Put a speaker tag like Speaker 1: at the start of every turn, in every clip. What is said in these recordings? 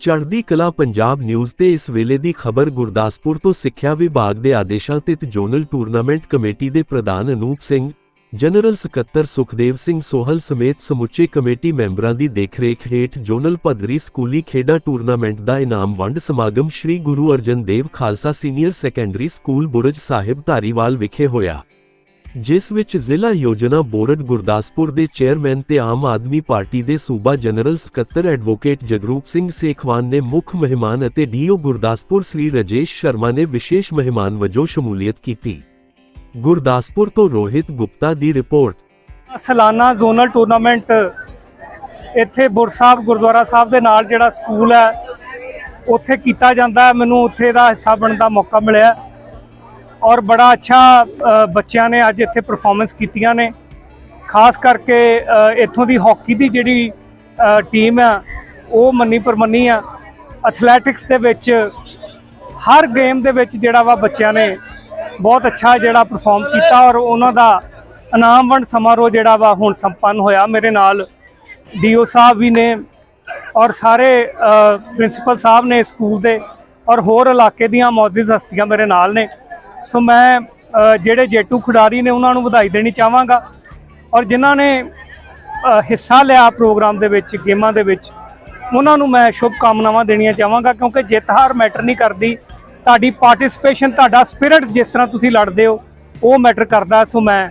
Speaker 1: ਚੜ੍ਹਦੀ ਕਲਾ ਪੰਜਾਬ ਨਿਊਜ਼ ਤੇ ਇਸ ਵੇਲੇ ਦੀ ਖਬਰ ਗੁਰਦਾਸਪੁਰ ਤੋਂ ਸਿੱਖਿਆ ਵਿਭਾਗ ਦੇ ਆਦੇਸ਼ਾਂ ਤਹਿਤ ਜ਼ੋਨਲ ਟੂਰਨਾਮੈਂਟ ਕਮੇਟੀ ਦੇ ਪ੍ਰਧਾਨ ਅਨੂਪ ਸਿੰਘ, ਜਨਰਲ ਸਕੱਤਰ ਸੁਖਦੇਵ ਸਿੰਘ ਸੋਹਲ ਸਮੇਤ ਸਮੁੱਚੇ ਕਮੇਟੀ ਮੈਂਬਰਾਂ ਦੀ ਦੇਖਰੇਖ ਹੇਠ ਜ਼ੋਨਲ ਪੱਧਰੀ ਸਕੂਲੀ ਖੇਡਾਂ ਟੂਰਨਾਮੈਂਟ ਦਾ ਇਨਾਮ ਵੰਡ ਸਮਾਗਮ Sri Guru Arjan Dev Khalsa senior secondary school Burj Sahib Dhariwal ਵਿਖੇ ਹੋਇਆ। ਜਿਸ ਵਿੱਚ ਜ਼ਿਲ੍ਹਾ ਯੋਜਨਾ ਬੋਰਡ ਗੁਰਦਾਸਪੁਰ ਦੇ ਚੇਅਰਮੈਨ ਤੇ ਆਮ ਆਦਮੀ ਪਾਰਟੀ ਦੇ ਸੂਬਾ ਜਨਰਲ ਸਕੱਤਰ ਐਡਵੋਕੇਟ ਜਗਰੂਪ ਸਿੰਘ ਸੇਖਵਾਨ ਨੇ ਮੁੱਖ ਮਹਿਮਾਨ ਅਤੇ ਡੀਓ ਗੁਰਦਾਸਪੁਰ ਸ੍ਰੀ ਰਜੇਸ਼ ਸ਼ਰਮਾ ਨੇ ਵਿਸ਼ੇਸ਼ ਮਹਿਮਾਨ ਵਜੋਂ ਸ਼ਮੂਲੀਅਤ ਕੀਤੀ। ਗੁਰਦਾਸਪੁਰ ਤੋਂ ਰੋਹਿਤ ਗੁਪਤਾ ਦੀ ਰਿਪੋਰਟ।
Speaker 2: ਸਾਲਾਨਾ ਜ਼ੋਨਲ ਟੂਰਨਾਮੈਂਟ ਇੱਥੇ ਬੁਰ ਸਾਹਿਬ, ਗੁਰਦੁਆਰਾ ਸਾਹਿਬ ਦੇ ਨਾਲ ਜਿਹੜਾ ਸਕੂਲ ਹੈ, ਉੱਥੇ ਕੀਤਾ ਜਾਂਦਾ ਹੈ। ਮੈਨੂੰ ਉੱਥੇ ਦਾ ਹਿੱਸਾ ਬਣਨ ਦਾ ਮੌਕਾ ਮਿਲਿਆ। ਔਰ ਬੜਾ ਅੱਛਾ ਬੱਚਿਆਂ ਨੇ ਅੱਜ ਇੱਥੇ ਪਰਫਾਰਮੈਂਸ ਕੀਤੀਆਂ ਨੇ। ਖਾਸ ਕਰਕੇ ਇੱਥੋਂ ਦੀ ਹਾਕੀ ਦੀ ਜਿਹੜੀ ਟੀਮ ਆ, ਉਹ ਮੰਨੀ ਪਰਮੰਨੀ ਆ। ਐਥਲੈਟਿਕਸ ਦੇ ਵਿੱਚ ਹਰ ਗੇਮ ਦੇ ਵਿੱਚ ਜਿਹੜਾ ਵਾ ਬੱਚਿਆਂ ਨੇ ਬਹੁਤ ਅੱਛਾ ਜਿਹੜਾ ਪਰਫਾਰਮ ਕੀਤਾ ਔਰ ਉਹਨਾਂ ਦਾ ਇਨਾਮ ਵੰਡ ਸਮਾਰੋਹ ਜਿਹੜਾ ਵਾ ਹੁਣ ਸੰਪੰਨ ਹੋਇਆ ਮੇਰੇ ਨਾਲ। ਡੀਓ ਸਾਹਿਬ ਵੀ ਨੇ ਔਰ ਸਾਰੇ ਪ੍ਰਿੰਸੀਪਲ ਸਾਹਿਬ ਨੇ ਸਕੂਲ ਦੇ ਔਰ ਹੋਰ ਇਲਾਕੇ ਦੀਆਂ ਮੌਜੂਦ ਹਸਤੀਆਂ ਮੇਰੇ ਨਾਲ ਨੇ। ਸੋ ਮੈਂ ਜਿਹੜੇ ਜੇਟੂ ਖਿਡਾਰੀ ਨੇ ਉਹਨਾਂ ਨੂੰ ਵਧਾਈ ਦੇਣੀ ਚਾਹਾਂਗਾ ਔਰ ਜਿਨ੍ਹਾਂ ਨੇ ਹਿੱਸਾ ਲਿਆ ਪ੍ਰੋਗਰਾਮ ਦੇ ਵਿੱਚ, ਗੇਮਾਂ ਦੇ ਵਿੱਚ, ਉਹਨਾਂ ਨੂੰ ਮੈਂ ਸ਼ੁਭ ਕਾਮਨਾਵਾਂ ਦੇਣੀਆਂ ਚਾਹਾਂਗਾ ਕਿਉਂਕਿ ਜਿੱਤ ਹਾਰ ਮੈਟਰ ਨਹੀਂ ਕਰਦੀ। ਤੁਹਾਡੀ ਪਾਰਟਿਸਿਪੇਸ਼ਨ, ਤੁਹਾਡਾ ਸਪਿਰਿਟ ਜਿਸ ਤਰ੍ਹਾਂ ਤੁਸੀਂ ਲੜਦੇ ਹੋ, ਉਹ ਮੈਟਰ ਕਰਦਾ। ਸੋ ਮੈਂ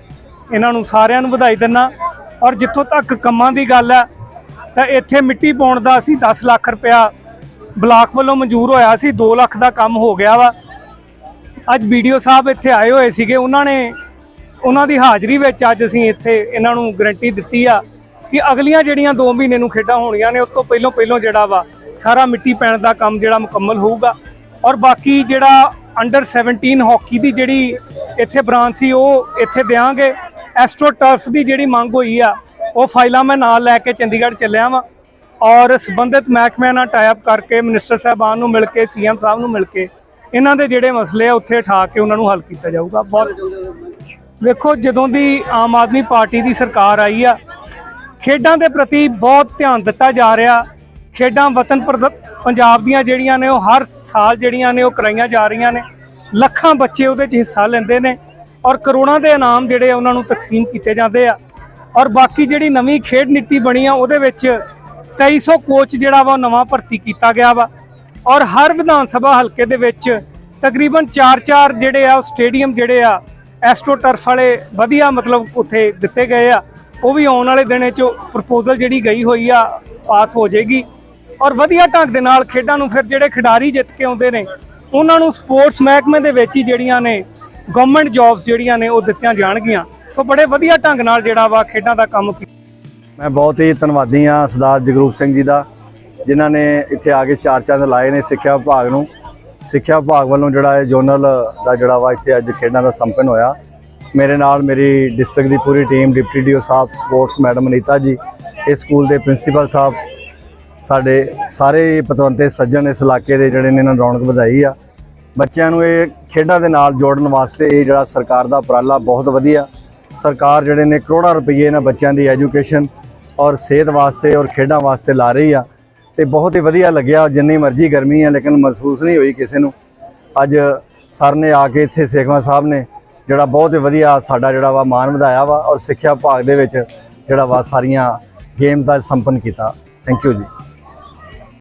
Speaker 2: ਇਹਨਾਂ ਨੂੰ ਸਾਰਿਆਂ ਨੂੰ ਵਧਾਈ ਦਿੰਦਾ ਔਰ ਜਿੱਥੋਂ ਤੱਕ ਕੰਮਾਂ ਦੀ ਗੱਲ ਹੈ, ਤਾਂ ਇੱਥੇ ਮਿੱਟੀ ਪਾਉਣ ਦਾ ਅਸੀਂ 10 ਲੱਖ ਰੁਪਇਆ ਬਲਾਕ ਵੱਲੋਂ ਮਨਜ਼ੂਰ ਹੋਇਆ ਸੀ 2 ਲੱਖ ਦਾ ਕੰਮ ਹੋ ਗਿਆ ਵਾ। ਅੱਜ ਵੀਡੀਓ ਸਾਹਿਬ ਇੱਥੇ ਆਏ ਹੋਏ ਸੀਗੇ, ਉਹਨਾਂ ਨੇ, ਉਹਨਾਂ ਦੀ ਹਾਜ਼ਰੀ ਵਿੱਚ ਅੱਜ ਅਸੀਂ ਇੱਥੇ ਇਹਨਾਂ ਨੂੰ ਗਰੰਟੀ ਦਿੱਤੀ ਆ ਕਿ ਅਗਲੀਆਂ ਜਿਹੜੀਆਂ 2 ਮਹੀਨੇ ਨੂੰ ਖੇਡਾਂ ਹੋਣੀਆਂ ਨੇ, ਉਸ ਤੋਂ ਪਹਿਲਾਂ ਪਹਿਲਾਂ ਜਿਹੜਾ ਵਾ, ਸਾਰਾ ਮਿੱਟੀ ਪੈਣ ਦਾ ਕੰਮ ਜਿਹੜਾ ਮੁਕੰਮਲ ਹੋਊਗਾ। ਔਰ ਬਾਕੀ ਜਿਹੜਾ ਅੰਡਰ 17 ਹਾਕੀ ਦੀ ਜਿਹੜੀ ਇੱਥੇ ਬ੍ਰਾਂਚ ਸੀ, ਉਹ ਇੱਥੇ ਦੇਾਂਗੇ ਐਸਟ੍ਰੋ ਟਰਫ ਦੀ ਜਿਹੜੀ ਮੰਗ ਹੋਈ ਆ, ਉਹ ਫਾਈਲਾਂ ਮੈਂ ਨਾਲ ਲੈ ਕੇ ਚੰਡੀਗੜ੍ਹ ਚੱਲਿਆ ਵਾਂ। ਔਰ ਸੰਬੰਧਿਤ ਮਹਿਕਮਿਆਂ ਨਾਲ ਟਾਈ ਅਪ ਕਰਕੇ ਮਿਨਿਸਟਰ ਸਾਹਿਬਾਨ ਨੂੰ ਮਿਲ ਕੇ ਸੀਐਮ ਸਾਹਿਬ ਨੂੰ ਮਿਲ ਕੇ ਇਹਨਾਂ ਦੇ ਜਿਹੜੇ ਮਸਲੇ ਆ ਉੱਥੇ ਠਾ ਕੇ ਉਹਨਾਂ ਨੂੰ ਹੱਲ ਕੀਤਾ ਜਾਊਗਾ। ਬਹੁਤ ਵੇਖੋ, ਜਦੋਂ ਦੀ ਆਮ ਆਦਮੀ ਪਾਰਟੀ ਦੀ ਸਰਕਾਰ ਆਈ ਆ, ਖੇਡਾਂ ਦੇ ਪ੍ਰਤੀ ਬਹੁਤ ਧਿਆਨ ਦਿੱਤਾ ਜਾ ਰਿਹਾ। ਖੇਡਾਂ ਵਤਨ ਪ੍ਰਦ- ਪੰਜਾਬ ਦੀਆਂ ਜਿਹੜੀਆਂ ਨੇ, ਉਹ ਹਰ ਸਾਲ ਜਿਹੜੀਆਂ ਨੇ, ਉਹ ਕਰਾਈਆਂ ਜਾ ਰਹੀਆਂ ਨੇ। ਲੱਖਾਂ ਬੱਚੇ ਉਹਦੇ 'ਚ ਹਿੱਸਾ ਲੈਂਦੇ ਨੇ ਔਰ ਕਰੋੜਾਂ ਦੇ ਇਨਾਮ ਜਿਹੜੇ ਉਹਨਾਂ ਨੂੰ ਤਕਸੀਮ ਕੀਤੇ ਜਾਂਦੇ ਆ। ਔਰ ਬਾਕੀ ਜਿਹੜੀ ਨਵੀਂ ਖੇਡ ਨੀਤੀ ਬਣੀ ਆ, ਉਹਦੇ ਵਿੱਚ 2300 ਕੋਚ ਜਿਹੜਾ ਵਾ, ਉਹ ਨਵਾਂ ਭਰਤੀ ਕੀਤਾ ਗਿਆ ਵਾ। ਔਰ ਹਰ ਵਿਧਾਨ ਸਭਾ ਹਲਕੇ ਦੇ ਵਿੱਚ ਤਕਰੀਬਨ 4-4 ਜਿਹੜੇ ਆ, ਉਹ ਸਟੇਡੀਅਮ ਜਿਹੜੇ ਆ, ਐਸਟ੍ਰੋ ਟਰਫ ਵਾਲੇ ਵਧੀਆ ਮਤਲਬ ਉੱਥੇ ਦਿੱਤੇ ਗਏ ਆ। ਉਹ ਵੀ ਆਉਣ ਵਾਲੇ ਦਿਨਾਂ ਚ ਪ੍ਰਪੋਜ਼ਲ ਜਿਹੜੀ ਗਈ ਹੋਈ ਆ ਪਾਸ ਹੋ ਜਾਏਗੀ। ਔਰ ਵਧੀਆ ਢੰਗ ਦੇ ਨਾਲ ਖੇਡਾਂ ਨੂੰ ਫਿਰ ਜਿਹੜੇ ਖਿਡਾਰੀ ਜਿੱਤ ਕੇ ਆਉਂਦੇ ਨੇ, ਉਹਨਾਂ ਨੂੰ ਸਪੋਰਟਸ ਮਹਿਕਮੇ ਦੇ ਵਿੱਚ ਹੀ ਜਿਹੜੀਆਂ ਨੇ ਗਵਰਨਮੈਂਟ ਜੌਬਸ ਜਿਹੜੀਆਂ ਨੇ, ਉਹ ਦਿੱਤੀਆਂ ਜਾਣਗੀਆਂ। ਸੋ ਬੜੇ ਵਧੀਆ ਢੰਗ ਨਾਲ ਜਿਹੜਾ ਵਾ ਖੇਡਾਂ ਦਾ ਕੰਮ ਕੀਤਾ
Speaker 3: ਮੈਂ ਬਹੁਤ ਹੀ ਧੰਨਵਾਦੀ ਹਾਂ ਸਰਦਾਰ ਜਗਰੂਪ ਸਿੰਘ ਜੀ ਦਾ। ਜਿਨ੍ਹਾਂ ਨੇ ਇੱਥੇ ਆ ਕੇ ਚਾਰ ਚੰਦ ਲਾਏ ਨੇ ਸਿੱਖਿਆ ਵਿਭਾਗ ਨੂੰ। ਸਿੱਖਿਆ ਵਿਭਾਗ ਵੱਲੋਂ ਜਿਹੜਾ ਇਹ ਜੋਨਲ ਦਾ ਜਿਹੜਾ ਵਾ ਇੱਥੇ ਅੱਜ ਖੇਡਾਂ ਦਾ ਸੰਪਨ ਹੋਇਆ। ਮੇਰੇ ਨਾਲ ਮੇਰੀ ਡਿਸਟ੍ਰਿਕਟ ਦੀ ਪੂਰੀ team, deputy DEO sahib, sports madam Anita ji ਇਸ ਸਕੂਲ ਦੇ ਪ੍ਰਿੰਸੀਪਲ ਸਾਹਿਬ, ਸਾਡੇ ਸਾਰੇ ਪਤਵੰਤੇ ਸੱਜਣ ਇਸ ਇਲਾਕੇ ਦੇ ਜਿਹੜੇ ਨੇ ਇਹਨਾਂ ਨੂੰ ਰੌਣਕ ਵਧਾਈ ਆ। ਬੱਚਿਆਂ ਨੂੰ ਇਹ ਖੇਡਾਂ ਦੇ ਨਾਲ ਜੋੜਨ ਵਾਸਤੇ ਇਹ ਜਿਹੜਾ ਸਰਕਾਰ ਦਾ ਉਪਰਾਲਾ ਬਹੁਤ ਵਧੀਆ। ਸਰਕਾਰ ਜਿਹੜੇ ਨੇ ਕਰੋੜਾਂ ਰੁਪਏ ਇਹਨਾਂ ਬੱਚਿਆਂ ਦੀ ਐਜੂਕੇਸ਼ਨ ਔਰ ਸਿਹਤ ਵਾਸਤੇ ਔਰ ਖੇਡਾਂ ਵਾਸਤੇ ਲਾ ਰਹੀ ਆ। ਤੇ ਬਹੁਤ ਹੀ ਵਧੀਆ ਲੱਗਿਆ, ਜਿੰਨੀ ਮਰਜ਼ੀ ਗਰਮੀ ਆ ਲੇਕਿਨ ਮਹਿਸੂਸ ਨਹੀਂ ਹੋਈ ਕਿਸੇ ਨੂੰ। ਅੱਜ ਸਰ ਨੇ ਆ ਕੇ ਇੱਥੇ ਸੇਖਵਾਂ ਸਾਹਿਬ ਨੇ ਜਿਹੜਾ ਬਹੁਤ ਹੀ ਵਧੀਆ ਸਾਡਾ ਜਿਹੜਾ ਵਾ ਮਾਣ ਵਧਾਇਆ ਵਾ ਔਰ ਸਿੱਖਿਆ ਵਿਭਾਗ ਦੇ ਵਿੱਚ ਜਿਹੜਾ ਵਾ ਸਾਰੀਆਂ ਗੇਮ ਦਾ ਸੰਪੰਨ ਕੀਤਾ। ਥੈਂਕ ਯੂ ਜੀ।